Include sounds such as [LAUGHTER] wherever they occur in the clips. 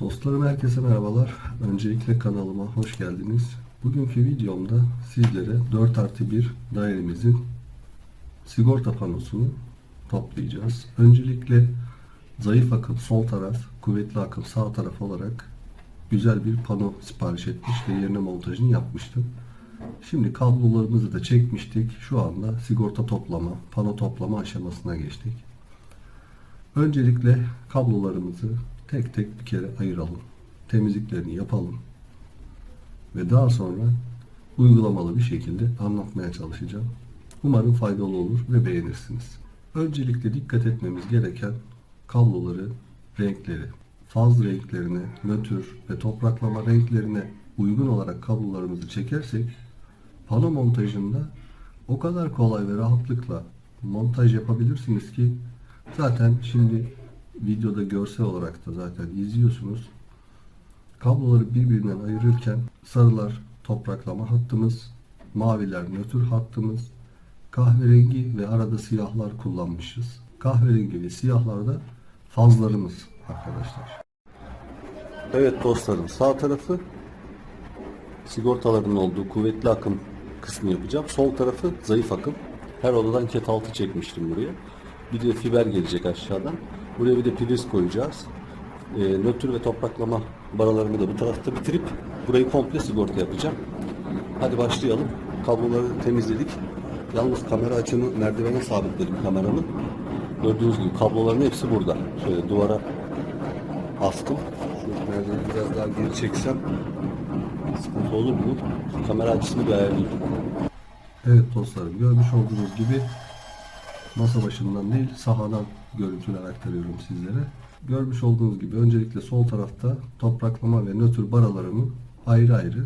Dostlarım herkese merhabalar. Öncelikle kanalıma hoş geldiniz. Bugünkü videomda sizlere 4 artı 1 dairemizin sigorta panosunu toplayacağız. Öncelikle zayıf akım sol taraf, kuvvetli akım sağ taraf olarak güzel bir pano sipariş etmiş ve yerine montajını yapmıştım. Şimdi kablolarımızı da çekmiştik. Şu anda sigorta toplama, pano toplama aşamasına geçtik. Öncelikle kablolarımızı tek tek bir kere ayıralım. Temizliklerini yapalım. Ve daha sonra uygulamalı bir şekilde anlatmaya çalışacağım. Umarım faydalı olur ve beğenirsiniz. Öncelikle dikkat etmemiz gereken kabloları, renkleri. Faz renklerine, nötr ve topraklama renklerine uygun olarak kablolarımızı çekersek pano montajında o kadar kolay ve rahatlıkla montaj yapabilirsiniz ki zaten şimdi videoda görsel olarak da zaten izliyorsunuz. Kabloları birbirinden ayırırken sarılar topraklama hattımız, maviler nötr hattımız, kahverengi ve arada siyahlar kullanmışız. Kahverengi ve siyahlar da fazlarımız arkadaşlar. Evet dostlarım sağ tarafı sigortaların olduğu kuvvetli akım kısmı yapacağım. Sol tarafı zayıf akım. Her odadan ket altı çekmiştim buraya. Bir de fiber gelecek aşağıdan. Buraya bir de priz koyacağız. E, nötr ve topraklama baralarımı da bu tarafta bitirip burayı komple sigorta yapacağım. Hadi başlayalım. Kabloları temizledik. Yalnız kamera açını merdivene sabitledim kameramı. Gördüğünüz gibi kabloların hepsi burada. Şöyle duvara astım. Şu merdiveni biraz daha geri çeksem sıkıntı olur mu? Kamera açısını bir ayarlayayım. Evet dostlarım görmüş olduğunuz gibi masa başından değil sahadan görüntüler aktarıyorum sizlere. Görmüş olduğunuz gibi öncelikle sol tarafta topraklama ve nötr baralarımı ayrı ayrı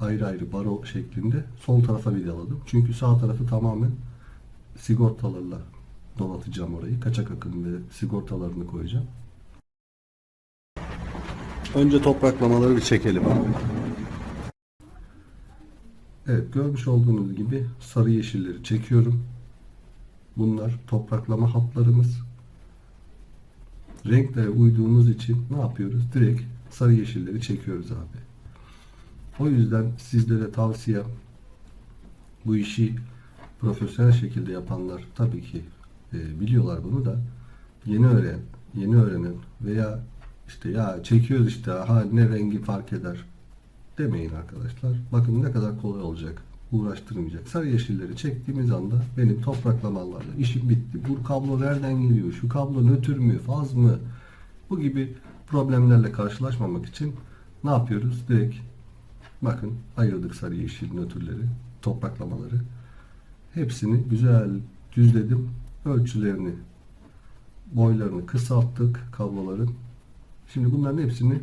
ayrı ayrı baro şeklinde sol tarafa vidaladım. Çünkü sağ tarafı tamamen sigortalarla donatacağım orayı. Kaçak akım ve sigortalarını koyacağım. Önce topraklamaları bir çekelim. Evet görmüş olduğunuz gibi sarı yeşilleri çekiyorum. Bunlar topraklama hatlarımız. Renklere uyduğumuz için ne yapıyoruz? Direkt sarı yeşilleri çekiyoruz abi. O yüzden sizlere tavsiyem bu işi profesyonel şekilde yapanlar tabii ki e, biliyorlar bunu da yeni öğren, yeni öğrenen veya işte ya çekiyoruz işte ha ne rengi fark eder demeyin arkadaşlar. Bakın ne kadar kolay olacak. Uğraştırmayacak. Sarı yeşilleri çektiğimiz anda benim topraklamalarla işim bitti. Bu kablo nereden geliyor? Şu kablo nötr mü? Faz mı? Bu gibi problemlerle karşılaşmamak için ne yapıyoruz? Direkt bakın ayırdık sarı yeşil nötrleri, topraklamaları. Hepsini güzel düzledim. Ölçülerini, boylarını kısalttık kabloların. Şimdi bunların hepsini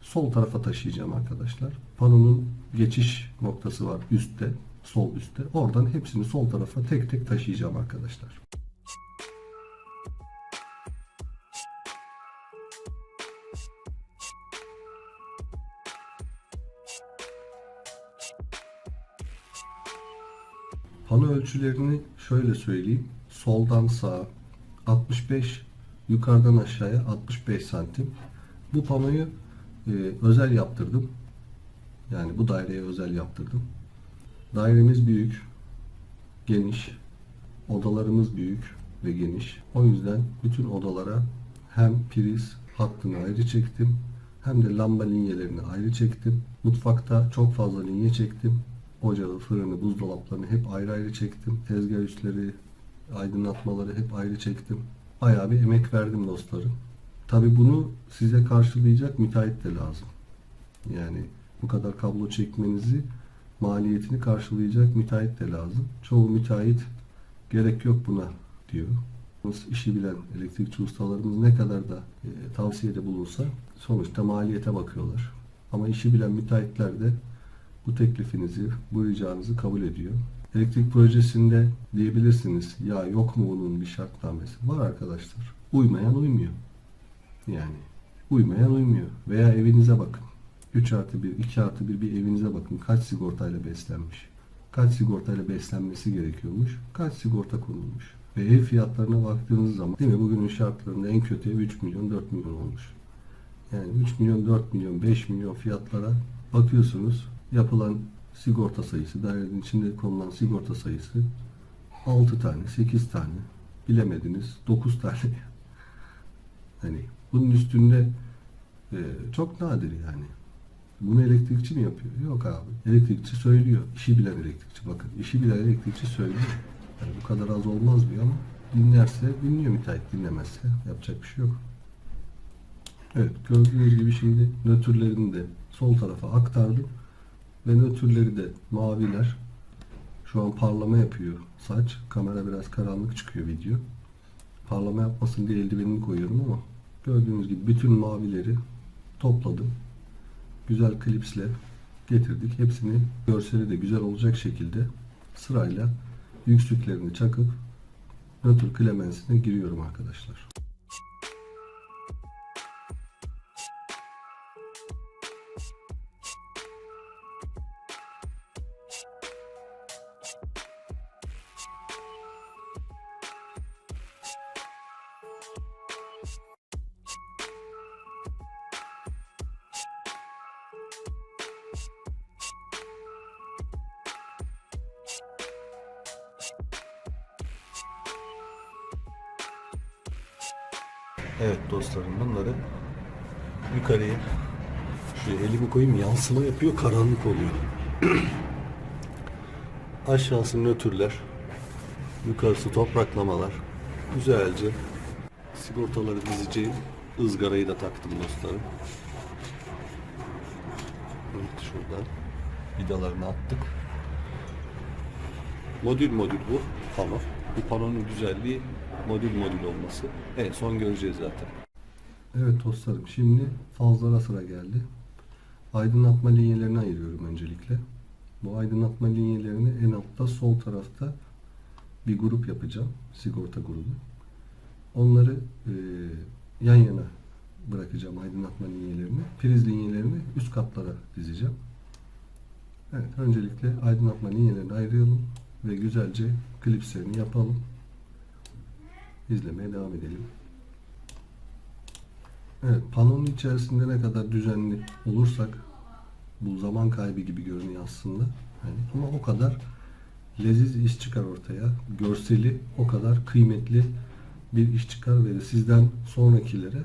sol tarafa taşıyacağım arkadaşlar. Panonun geçiş noktası var üstte, sol üstte. Oradan hepsini sol tarafa tek tek taşıyacağım arkadaşlar. Pano ölçülerini şöyle söyleyeyim. Soldan sağa 65, yukarıdan aşağıya 65 santim. Bu panoyu e, özel yaptırdım. Yani bu daireye özel yaptırdım. Dairemiz büyük, geniş, odalarımız büyük ve geniş. O yüzden bütün odalara hem priz hattını ayrı çektim hem de lamba linyelerini ayrı çektim. Mutfakta çok fazla linye çektim. Ocağı, fırını, buzdolaplarını hep ayrı ayrı çektim. Tezgah üstleri, aydınlatmaları hep ayrı çektim. Bayağı bir emek verdim dostlarım. Tabi bunu size karşılayacak müteahhit de lazım. Yani bu kadar kablo çekmenizi maliyetini karşılayacak müteahhit de lazım. Çoğu müteahhit gerek yok buna diyor. İşi bilen elektrikçi ustalarımız ne kadar da e, tavsiyede bulunsa sonuçta maliyete bakıyorlar. Ama işi bilen müteahhitler de bu teklifinizi, bu ricanızı kabul ediyor. Elektrik projesinde diyebilirsiniz ya yok mu bunun bir şartnamesi? Var arkadaşlar. Uymayan uymuyor. Yani uymayan uymuyor. Veya evinize bakın. 3 artı 1, 2 artı 1 bir evinize bakın. Kaç sigortayla beslenmiş? Kaç sigortayla beslenmesi gerekiyormuş? Kaç sigorta konulmuş? Ve ev fiyatlarına baktığınız zaman değil mi bugünün şartlarında en kötü ev 3 milyon 4 milyon olmuş. Yani 3 milyon, 4 milyon, 5 milyon fiyatlara bakıyorsunuz. Yapılan sigorta sayısı, dairenin içinde konulan sigorta sayısı 6 tane, 8 tane, bilemediniz 9 tane. [LAUGHS] Hani bunun üstünde e, çok nadir yani. Bunu elektrikçi mi yapıyor? Yok abi. Elektrikçi söylüyor. İşi bilen elektrikçi. Bakın işi bilen elektrikçi söylüyor. Yani bu kadar az olmaz diyor ama dinlerse dinliyor müteahhit dinlemezse yapacak bir şey yok. Evet gördüğünüz gibi şimdi nötrlerini de sol tarafa aktardım. Ve nötrleri de maviler. Şu an parlama yapıyor saç. Kamera biraz karanlık çıkıyor video. Parlama yapmasın diye eldivenimi koyuyorum ama gördüğünüz gibi bütün mavileri topladım. Güzel klipsle getirdik. Hepsini görseli de güzel olacak şekilde sırayla yüksüklerini çakıp nötr klemensine giriyorum arkadaşlar. Evet dostlarım bunları yukarıya şu elimi koyayım yansıma yapıyor karanlık oluyor. [CLEARS THROAT] Aşağısı nötrler, yukarısı topraklamalar. Güzelce sigortaları dizeceğim. ızgarayı da taktım dostlarım. Evet şuradan vidalarını attık. Modül modül bu pano. Bu panonun güzelliği modül modül olması. En son göreceğiz zaten. Evet dostlarım şimdi fazlara sıra geldi. Aydınlatma linyelerini ayırıyorum öncelikle. Bu aydınlatma linyelerini en altta sol tarafta bir grup yapacağım. Sigorta grubu. Onları e, yan yana bırakacağım aydınlatma linyelerini. Priz linyelerini üst katlara dizeceğim. Evet öncelikle aydınlatma linyelerini ayıralım ve güzelce klipslerini yapalım. İzlemeye devam edelim. Evet, panonun içerisinde ne kadar düzenli olursak bu zaman kaybı gibi görünüyor aslında. Yani ama o kadar leziz iş çıkar ortaya. Görseli o kadar kıymetli bir iş çıkar ve sizden sonrakilere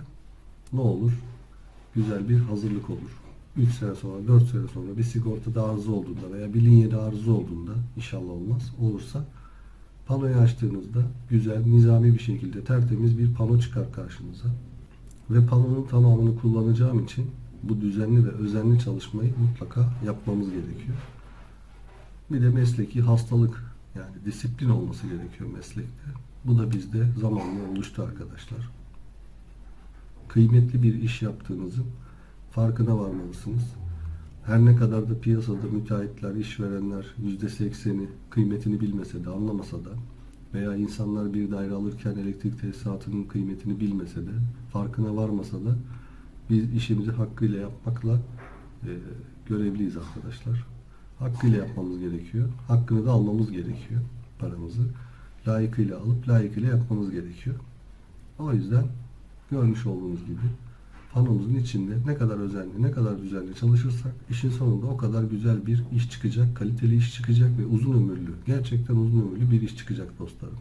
ne olur? Güzel bir hazırlık olur. 3 sene sonra, 4 sene sonra bir sigortada arıza olduğunda veya bir linyede arıza olduğunda inşallah olmaz. Olursa panoyu açtığınızda güzel, nizami bir şekilde tertemiz bir pano çıkar karşınıza. Ve panonun tamamını kullanacağım için bu düzenli ve özenli çalışmayı mutlaka yapmamız gerekiyor. Bir de mesleki hastalık yani disiplin olması gerekiyor meslekte. Bu da bizde zamanla oluştu arkadaşlar. Kıymetli bir iş yaptığınızın farkına varmalısınız. Her ne kadar da piyasada müteahhitler, işverenler %80'i kıymetini bilmese de anlamasa da veya insanlar bir daire alırken elektrik tesisatının kıymetini bilmese de farkına varmasa da biz işimizi hakkıyla yapmakla e, görevliyiz arkadaşlar. Hakkıyla yapmamız gerekiyor. Hakkını da almamız gerekiyor paramızı. Layıkıyla alıp layıkıyla yapmamız gerekiyor. O yüzden görmüş olduğunuz gibi panomuzun içinde ne kadar özenli, ne kadar düzenli çalışırsak işin sonunda o kadar güzel bir iş çıkacak, kaliteli iş çıkacak ve uzun ömürlü, gerçekten uzun ömürlü bir iş çıkacak dostlarım.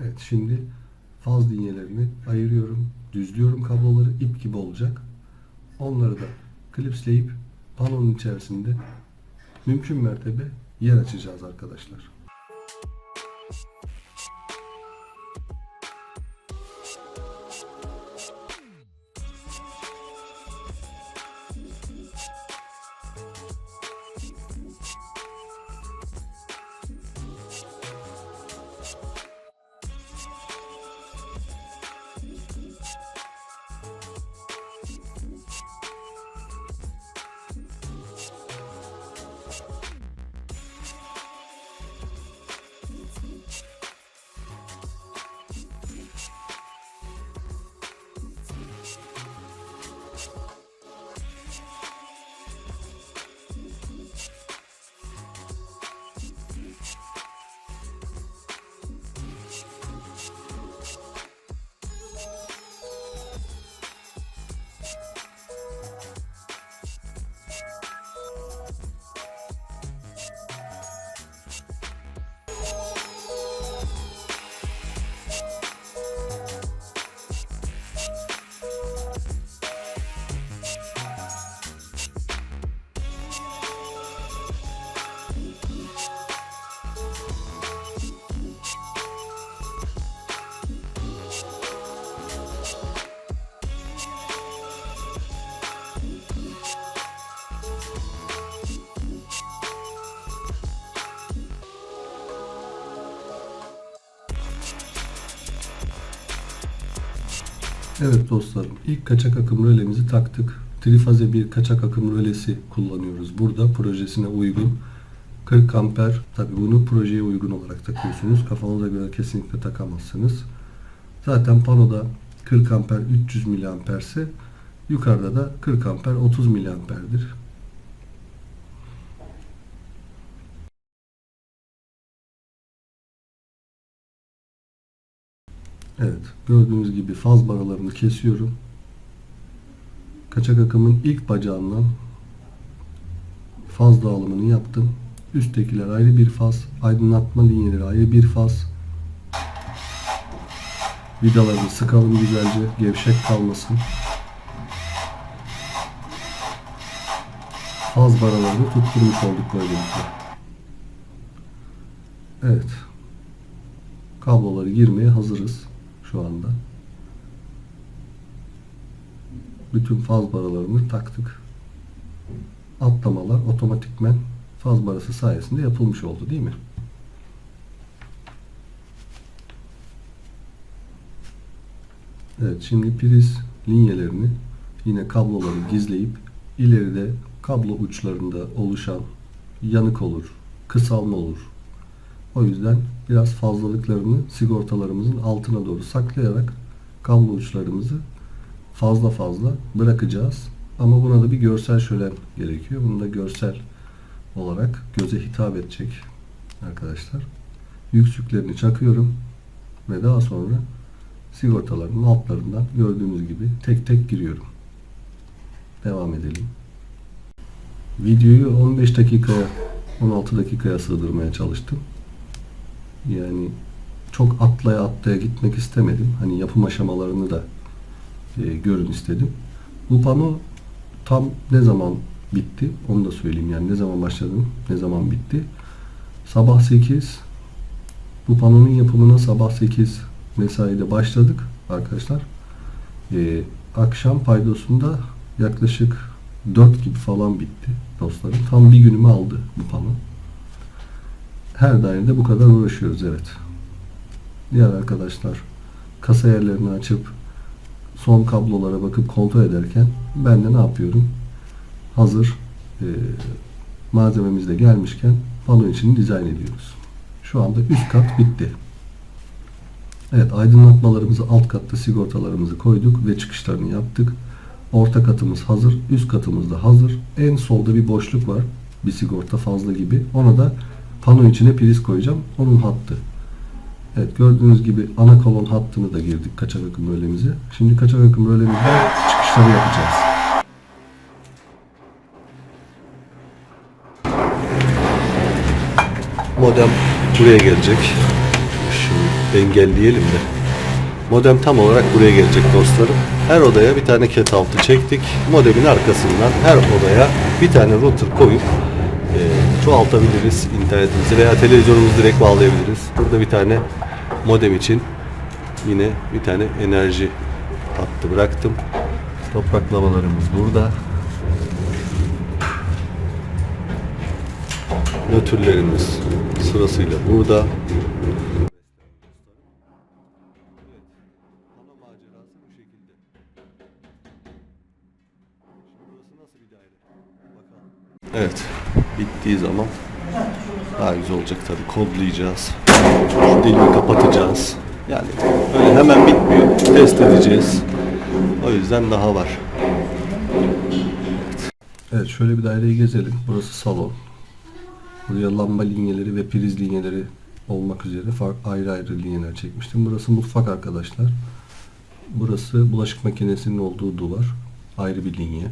Evet şimdi faz linyelerini ayırıyorum, düzlüyorum kabloları ip gibi olacak. Onları da klipsleyip panonun içerisinde mümkün mertebe yer açacağız arkadaşlar. Evet dostlarım, ilk kaçak akım rölemizi taktık. Trifaze bir kaçak akım rölesi kullanıyoruz. Burada projesine uygun 40 amper, tabi bunu projeye uygun olarak takıyorsunuz. Kafanıza göre kesinlikle takamazsınız. Zaten panoda 40 amper 300 miliamperse yukarıda da 40 amper 30 miliamperdir. Evet, gördüğünüz gibi faz baralarını kesiyorum. Kaçak akımın ilk bacağından faz dağılımını yaptım. Üsttekiler ayrı bir faz, aydınlatma linyeleri ayrı bir faz. Vidalarını sıkalım güzelce, gevşek kalmasın. Faz baralarını tutturmuş olduk böylelikle. Evet. Kabloları girmeye hazırız şu anda. Bütün faz baralarını taktık. Atlamalar otomatikmen faz barası sayesinde yapılmış oldu değil mi? Evet şimdi priz linyelerini yine kabloları gizleyip ileride kablo uçlarında oluşan yanık olur, kısalma olur. O yüzden biraz fazlalıklarını sigortalarımızın altına doğru saklayarak kablo uçlarımızı fazla fazla bırakacağız. Ama buna da bir görsel şölen gerekiyor. Bunu da görsel olarak göze hitap edecek arkadaşlar. Yüksüklerini çakıyorum ve daha sonra sigortaların altlarından gördüğünüz gibi tek tek giriyorum. Devam edelim. Videoyu 15 dakikaya 16 dakikaya sığdırmaya çalıştım. Yani çok atlaya atlaya gitmek istemedim. Hani yapım aşamalarını da e, görün istedim. Bu pano tam ne zaman bitti onu da söyleyeyim. Yani ne zaman başladım, ne zaman bitti. Sabah 8 bu panonun yapımına sabah 8 mesaide başladık arkadaşlar. E, akşam paydosunda yaklaşık 4 gibi falan bitti dostlarım. Tam bir günümü aldı bu pano. Her dairede bu kadar uğraşıyoruz evet. Diğer arkadaşlar kasa yerlerini açıp son kablolara bakıp kontrol ederken ben de ne yapıyorum? Hazır e, malzememiz de gelmişken pano için dizayn ediyoruz. Şu anda üst kat bitti. Evet aydınlatmalarımızı alt katta sigortalarımızı koyduk ve çıkışlarını yaptık. Orta katımız hazır. Üst katımız da hazır. En solda bir boşluk var. Bir sigorta fazla gibi. Ona da pano içine priz koyacağım. Onun hattı. Evet gördüğünüz gibi ana kolon hattını da girdik kaçak akım rölemize. Şimdi kaçak akım rölemizde çıkışları yapacağız. Modem buraya gelecek. Şimdi engelleyelim de. Modem tam olarak buraya gelecek dostlarım. Her odaya bir tane cat çektik. Modemin arkasından her odaya bir tane router koyup çoğaltabiliriz internetimizi veya televizyonumuzu direkt bağlayabiliriz. Burada bir tane modem için yine bir tane enerji hattı bıraktım. Topraklamalarımız burada. Nötrlerimiz sırasıyla burada. Bittiği zaman daha güzel olacak tabii. Kodlayacağız. Şu kapatacağız. Yani öyle hemen bitmiyor. Test edeceğiz. O yüzden daha var. Evet. Evet şöyle bir daireyi gezelim. Burası salon. Buraya lamba linyeleri ve priz linyeleri olmak üzere ayrı ayrı linyeler çekmiştim. Burası mutfak arkadaşlar. Burası bulaşık makinesinin olduğu duvar. Ayrı bir linye.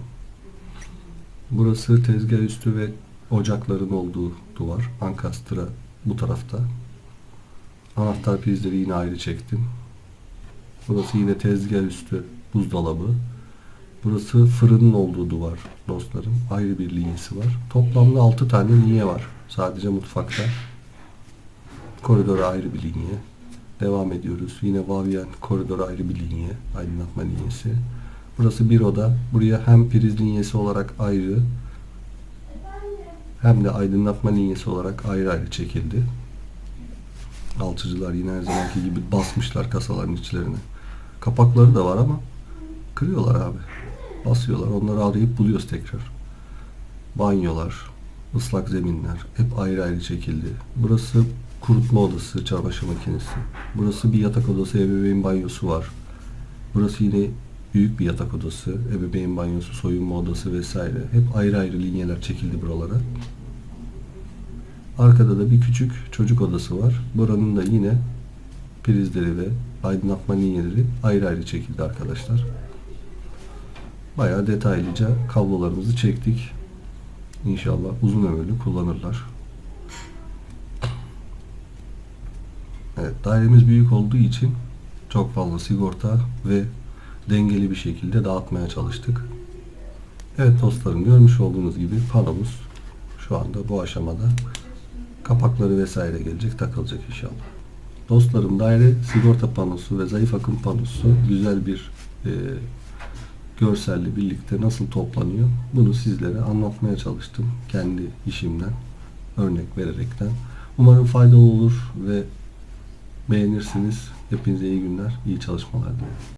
Burası tezgah üstü ve ocakların olduğu duvar. Ankastra bu tarafta. Anahtar prizleri yine ayrı çektim. Burası yine tezgah üstü buzdolabı. Burası fırının olduğu duvar dostlarım. Ayrı bir linyesi var. Toplamda 6 tane linye var. Sadece mutfakta. Koridora ayrı bir linye. Devam ediyoruz. Yine Vavyen koridora ayrı bir linye. Aydınlatma linyesi. Burası bir oda. Buraya hem priz linyesi olarak ayrı hem de aydınlatma linyesi olarak ayrı ayrı çekildi. Alçıcılar yine her zamanki gibi basmışlar kasaların içlerine. Kapakları da var ama Kırıyorlar abi. Basıyorlar. Onları arayıp buluyoruz tekrar. Banyolar, ıslak zeminler hep ayrı ayrı çekildi. Burası kurutma odası, çamaşır makinesi. Burası bir yatak odası, ebeveyn banyosu var. Burası yine büyük bir yatak odası, ebeveyn banyosu, soyunma odası vesaire. Hep ayrı ayrı linyeler çekildi buralara. Arkada da bir küçük çocuk odası var. Buranın da yine prizleri ve aydınlatma linyeleri ayrı ayrı çekildi arkadaşlar. Bayağı detaylıca kablolarımızı çektik. İnşallah uzun ömürlü kullanırlar. Evet, dairemiz büyük olduğu için çok fazla sigorta ve dengeli bir şekilde dağıtmaya çalıştık. Evet dostlarım görmüş olduğunuz gibi panomuz şu anda bu aşamada kapakları vesaire gelecek takılacak inşallah. Dostlarım daire sigorta panosu ve zayıf akım panosu güzel bir e, görselle birlikte nasıl toplanıyor bunu sizlere anlatmaya çalıştım kendi işimden örnek vererekten. Umarım faydalı olur ve beğenirsiniz. Hepinize iyi günler, iyi çalışmalar dilerim.